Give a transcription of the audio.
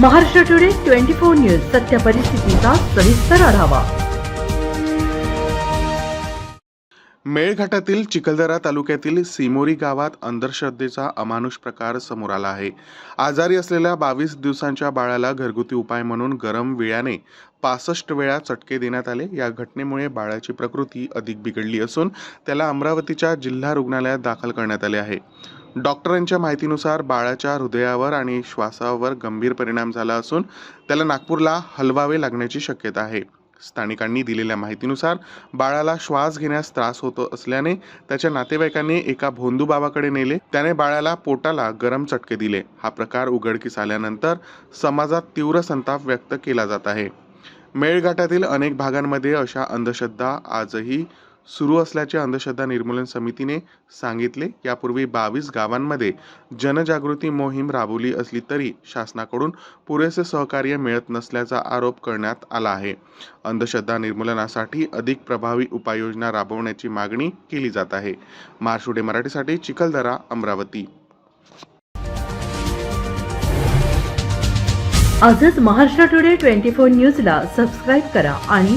Maharashtra today twenty four news सत्य परिस्थितीचा सविस्तर आढावा. मेळघाटातील चिखलदरा तालुक्यातील सिमोरी गावात अंधश्रद्धेचा अमानुष प्रकार समोर आला आहे. आजारी असलेल्या बावीस दिवसांच्या बाळाला घरगुती उपाय म्हणून गरम विळ्याने पासष्ट वेळा चटके देण्यात आले. या घटनेमुळे बाळाची प्रकृती अधिक बिघडली असून त्याला अमरावतीच्या जिल्हा रुग्णालयात दाखल करण्यात आले आहे. डॉक्टरांच्या माहितीनुसार बाळाच्या हृदयावर आणि श्वासावर गंभीर परिणाम झाला असून त्याला नागपूरला हलवावे लागण्याची शक्यता आहे. स्थानिकांनी दिलेल्या माहितीनुसार बाळाला श्वास घेण्यास त्रास होत असल्याने त्याच्या नातेवाईकांनी एका भोंदू बाबाकडे नेले. त्याने बाळाला पोटाला गरम चटके दिले. हा प्रकार उघडकीस आल्यानंतर समाजात तीव्र संताप व्यक्त केला जात आहे. मेळघाटातील अनेक भागांमध्ये अशा अंधश्रद्धा आजही सुरू असल्याचे अंधश्रद्धा निर्मूलन समितीने सांगितले. यापूर्वी बावीस गावांमध्ये जनजागृती मोहीम राबवली असली तरी शासनाकडून पुरेसे सहकार्य मिळत नसल्याचा आरोप करण्यात आला आहे. अंधश्रद्धा निर्मूलनासाठी अधिक प्रभावी उपाययोजना राबवण्याची मागणी केली जात आहे. मार्शुडे मराठीसाठी चिखलदरा अमरावती. आजच महाराष्ट्र टुडे ट्वेंटी फोर न्यूजला सबस्क्राईब करा आणि